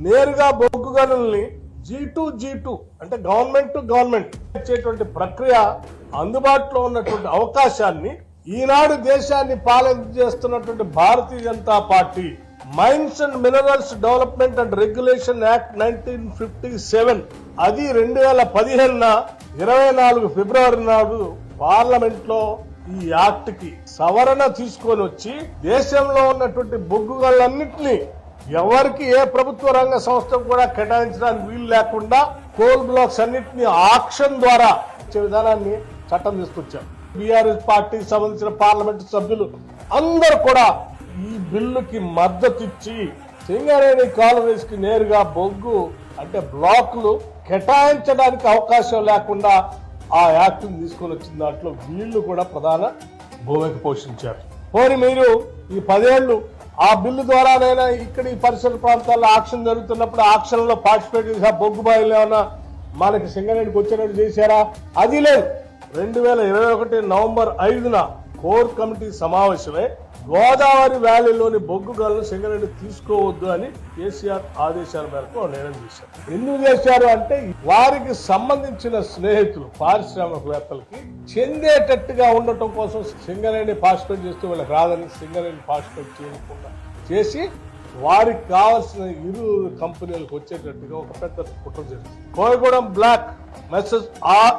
నేరుగా బొగ్గు గనుల్ని జీ టూ జీ టూ అంటే గవర్నమెంట్ టు గవర్నమెంట్ ఇచ్చేటువంటి ప్రక్రియ అందుబాటులో ఉన్నటువంటి అవకాశాన్ని ఈనాడు దేశాన్ని పాలన చేస్తున్నటువంటి Bharatiya Janata party mines and minerals development and regulation act nineteen fifty seven అది రెండు వేల పదిహేనున ఇరవై నాలుగు ఫిబ్రవరి నాడు పార్లమెంట్లో ఈ యాక్ట్కి సవరణ తీసుకొని వచ్చి దేశంలో ఉన్నటువంటి బొగ్గులన్నింటినీ ఎవరికి ఏ ప్రభుత్వ రంగ సంస్థ కూడా కేటాయించడానికి వీలు లేకుండా కోల్ బ్లాక్స్ అన్నింటినీ ఆక్షన్ ద్వారా ఇచ్చే విధానాన్ని చట్టం తీసుకొచ్చారు. బీఆర్ఎస్ పార్టీకి సంబంధించిన పార్లమెంటు సభ్యులు అందరూ కూడా ఈ బిల్లుకి మద్దతు ఇచ్చి సింగరేణి కాలనీస్కి నేరుగా బొగ్గు అంటే బ్లాక్లు కేటాయించడానికి అవకాశం లేకుండా ఆ యాక్ట్ తీసుకొని వచ్చిన దాంట్లో వీళ్ళు కూడా ప్రధాన భూమిక పోషించారు. పోని మీరు ఈ పదేళ్ళు ఆ బిల్లు ద్వారానైనా ఇక్కడ ఈ పరిసర ప్రాంతాల్లో ఆక్షన్ జరుగుతున్నప్పుడు ఆక్షన్లో పార్టిసిపేట్ చేసా బొగ్గు బాయిలు ఏమైనా మనకి సింగరేణికి వచ్చినట్టు చేశారా? అది లేదు. రెండు వేల ఇరవై ఒకటి నవంబర్ ఐదున కోర్ కమిటీ సమావేశమై గోదావరి వ్యాలీలోని బొగ్గు గలను సింగరెడ్డి తీసుకోవద్దు అని కేసీఆర్ ఆదేశాల మేరకు నిర్ణయం చేశారు. ఎందుకు చేశారు అంటే వారికి సంబంధించిన స్నేహితులు పారిశ్రామికవేత్తలకి చెందేటట్టుగా ఉండటం కోసం సింగరేణి పాస్పోర్ట్ చేస్తూ వీళ్ళకి రాదని సింగరేణి పాస్పోర్ట్ చేయకుండా చేసి వారికి కావాల్సిన ఇరు కంపెనీలకు వచ్చేటట్టుగా ఒక పెద్ద కుట్ర జరిగింది. Koyagudem block messrs R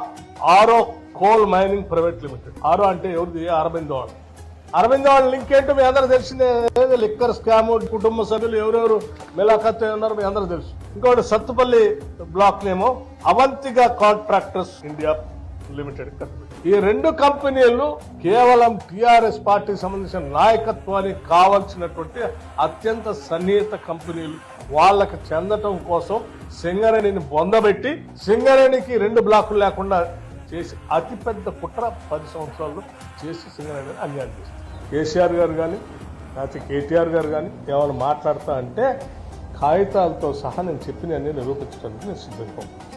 Aro coal mining private limited. Aro అంటే ఎవరిది? అరవింద్ వాళ్ళు. అరవింద్ వాళ్ళ లింక్ ఏంటో మీ అందరూ తెలిసిందే. లిక్కర్ స్కామ్ కుటుంబ సభ్యులు ఎవరెవరు మిలాఖత్ ఉన్నారు మీ అందరూ తెలుసు. ఇంకోటి సత్తుపల్లి బ్లాక్ నేమో అవంతిగా కాంట్రాక్టర్స్ ఇండియా లిమిటెడ్ ఈ రెండు కంపెనీలు కేవలం టిఆర్ఎస్ పార్టీకి సంబంధించిన నాయకత్వానికి కావాల్సినటువంటి అత్యంత సన్నిహిత కంపెనీలు. వాళ్ళకి చెందటం కోసం సింగరేణిని బొందబెట్టి సింగరేణికి రెండు బ్లాకులు లేకుండా చేసి అతిపెద్ద కుట్ర పది సంవత్సరాల్లో చేసి సింగరేణిని అన్యాయం చేస్తారు కేసీఆర్ గారు కానీ లేకపోతే కేటీఆర్ గారు కానీ ఏమైనా మాట్లాడతా అంటే కాగితాలతో సహా నేను చెప్పిన నిరూపించడానికి నేను సిద్ధంగా ఉన్నాను.